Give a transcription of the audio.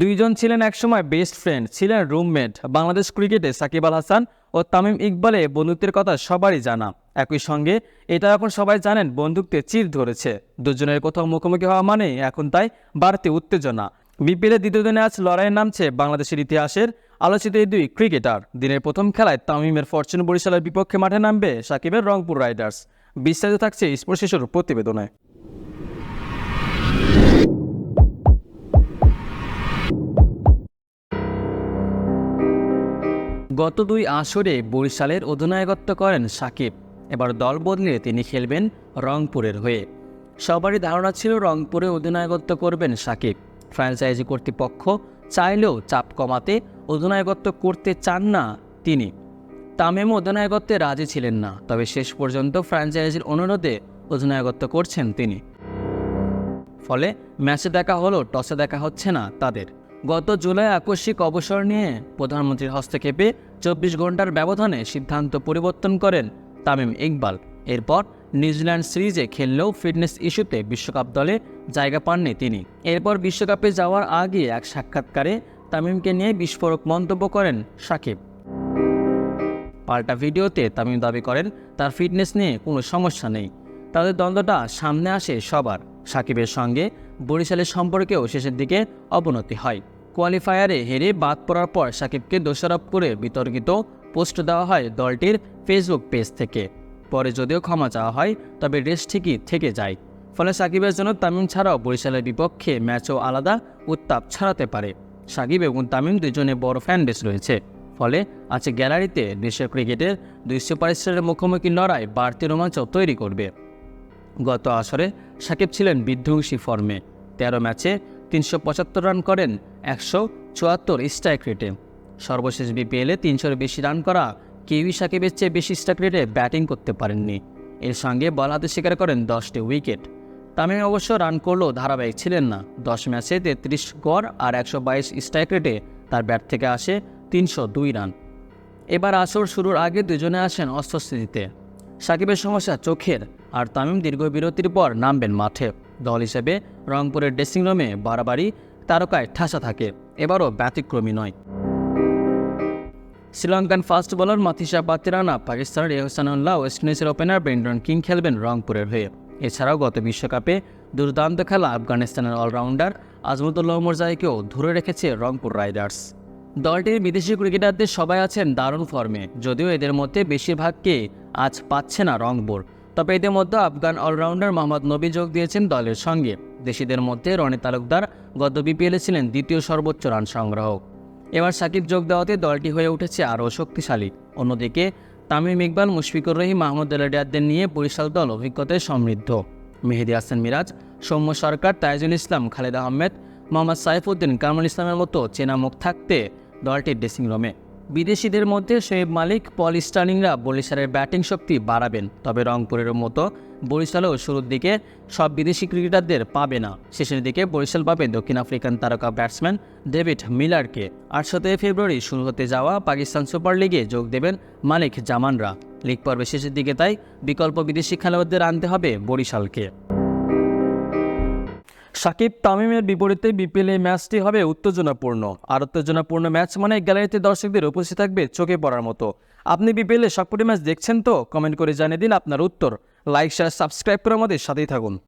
দুইজন ছিলেন একসময় বেস্ট ফ্রেন্ড ছিলেন রুমমেট বাংলাদেশ ক্রিকেটে সাকিব আল হাসান ও তামিম ইকবালে বন্ধুত্বের কথা সবারই জানা। একই সঙ্গে এটা এখন সবাই জানেন বন্ধুত্বে চির ধরেছে। দুজনের কোথাও মুখোমুখি হওয়া মানে এখন তাই বাড়তি উত্তেজনা। বিপিএলের দ্বিতীয় দিনে আজ লড়াইয়ে নামছে বাংলাদেশের ইতিহাসের আলোচিত এই দুই ক্রিকেটার। দিনের প্রথম খেলায় তামিমের ফরচুন বরিশালের বিপক্ষে মাঠে নামবে সাকিবের রংপুর রাইডার্স বিস্তারিত থাকছে স্পোর্টস শিশুর প্রতিবেদনে। গত দুই আসরে বরিশালের অধিনায়কত্ব করেন সাকিব। এবার দল বদলে তিনি খেলবেন রংপুরের হয়ে। সবারই ধারণা ছিল রংপুরে অধিনায়কত্ব করবেন সাকিব। ফ্র্যাঞ্চাইজি কর্তৃপক্ষ চাইলেও চাপ কমাতে অধিনায়কত্ব করতে চান না তিনি। তামিম অধিনায়কত্বে রাজি ছিলেন না, তবে শেষ পর্যন্ত ফ্র্যাঞ্চাইজির অনুরোধে অধিনায়কত্ব করছেন তিনি। ফলে ম্যাচে দেখা হলো, টসে দেখা হচ্ছে না তাদের। গত জুলাই আকস্মিক অবসর নিয়ে প্রধানমন্ত্রীর হস্তক্ষেপে চব্বিশ ঘণ্টার ব্যবধানে সিদ্ধান্ত পরিবর্তন করেন তামিম ইকবাল। এরপর নিউজিল্যান্ড সিরিজে খেললেও ফিটনেস ইস্যুতে বিশ্বকাপ দলে জায়গা পাননি তিনি। এরপর বিশ্বকাপে যাওয়ার আগে এক সাক্ষাৎকারে তামিমকে নিয়ে বিস্ফোরক মন্তব্য করেন সাকিব। পাল্টা ভিডিওতে তামিম দাবি করেন, তার ফিটনেস নিয়ে কোনো সমস্যা নেই। তাদের দ্বন্দ্বটা সামনে আসে সবার। সাকিবের সঙ্গে বরিশালের সম্পর্কেও শেষের দিকে অবনতি হয়। কোয়ালিফায়ারে হেরে বাদ পড়ার পর সাকিবকে দোষারোপ করে বিতর্কিত পোস্ট দেওয়া হয় দলটির ফেসবুক পেজ থেকে। পরে যদিও ক্ষমা চাওয়া হয়, তবে রেস ঠিকই থেকে যায়। ফলে সাকিবের জন্য তামিম ছাড়াও বরিশালের বিপক্ষে ম্যাচও আলাদা উত্তাপ ছড়াতে পারে। সাকিব এবং তামিম দুজনে বড় ফ্যান বেস রয়েছে। ফলে আছে গ্যালারিতে দেশের ক্রিকেটের দুই সুপারস্টারের মুখোমুখি লড়াই বাড়তি রোমাঞ্চ তৈরি করবে। গত আসরে সাকিব ছিলেন বিধ্বংসী ফর্মে। তেরো ম্যাচে তিনশো পঁচাত্তর রান করেন একশো চুয়াত্তর স্ট্রাইক রেটে। সর্বশেষ বিপিএলে তিনশোর বেশি রান করা কেউই সাকিবের চেয়ে বেশি স্ট্রাইক রেটে ব্যাটিং করতে পারেননি। এর সঙ্গে বল হাতে স্বীকার করেন দশটি উইকেট। তামিম অবশ্য রান করলেও ধারাবাহিক ছিলেন না। দশ ম্যাচে তেত্রিশ গড় আর একশো বাইশ স্ট্রাইক রেটে তার ব্যাট থেকে আসে তিনশো দুই রান। এবার আসর শুরুর আগে দুজনে আসেন অস্ত্রস্থিতিতে সাকিবের সমস্যা চোখের, আর তামিম দীর্ঘ বিরতির পর নামবেন মাঠে। দল হিসেবে রংপুরের ড্রেসিং রুমে বাড়াবাড়ি, তারকায় ঠাসা থাকে। এবারও ব্যতিক্রমী নয়। Sri Lankan fast bowler Matheesha Pathirana পাকিস্তানের এহসানুল্লাহ ওয়েস্ট ইন্ডিজের ওপেনার ব্রেন্ডন কিং খেলবেন রংপুরের হয়ে। এছাড়াও গত বিশ্বকাপে দুর্দান্ত খেলা আফগানিস্তানের অলরাউন্ডার আজমতুল্লাহ মোরজাইকেও ধরে রেখেছে রংপুর রাইডার্স। দলটির বিদেশি ক্রিকেটারদের সবাই আছেন দারুণ ফর্মে, যদিও এদের মধ্যে বেশিরভাগকে আজ পাচ্ছে না রংপুর। তবে এদের মধ্যে আফগান অলরাউন্ডার মোহাম্মদ নবী যোগ দিয়েছেন দলের সঙ্গে। দেশিদের মধ্যে রনি তালুকদার গত বিপিএলে ছিলেন দ্বিতীয় সর্বোচ্চ রান সংগ্রাহক। এবার সাকিব যোগ দেওয়াতে দলটি হয়ে উঠেছে আরও শক্তিশালী। অন্যদিকে তামিম ইকবাল, মুশফিকুর রহিম, মাহমুদ এলাডিয়াদের নিয়ে বরিশাল দল অভিজ্ঞতায় সমৃদ্ধ। মেহেদি হাসান মিরাজ, সৌম্য সরকার, তাইজুল ইসলাম, খালেদ আহমেদ, মোহাম্মদ সাইফুদ্দিন, কামরুল ইসলামের মতো চেনা মুখ থাকতে দলটির ড্রেসিং রুমে বিদেশিদের মধ্যে শোয়েব মালিক পল স্টার্লিংরা বরিশালের ব্যাটিং শক্তি বাড়াবেন, তবে রংপুরের মতো বরিশালেও শুরুর দিকে সব বিদেশি ক্রিকেটারদের পাবে না। শেষের দিকে বরিশাল পাবে দক্ষিণ আফ্রিকান তারকা ব্যাটসম্যান ডেভিড মিলারকে। আটশোতে ফেব্রুয়ারি শুরু হতে যাওয়া পাকিস্তান সুপার লিগে যোগ দেবেন মালিক জামানরা। লিগ পর্বে শেষের দিকে তাই বিকল্প বিদেশি খেলোয়াড়দের আনতে হবে বরিশালকে। সাকিব তামিমের বিপরীতে বিপিএল ম্যাচটি হবে উত্তেজনাপূর্ণ। আর উত্তেজনাপূর্ণ ম্যাচ মানে গ্যালারিতে দর্শকদের উপস্থিত থাকবে চোখে পড়ার মতো। আপনি বিপিএল এ সবকটি ম্যাচ দেখছেন তো? কমেন্ট করে জানিয়ে দিন আপনার উত্তর। লাইক, শেয়ার, সাবস্ক্রাইব করে আমাদের সাথেই থাকুন।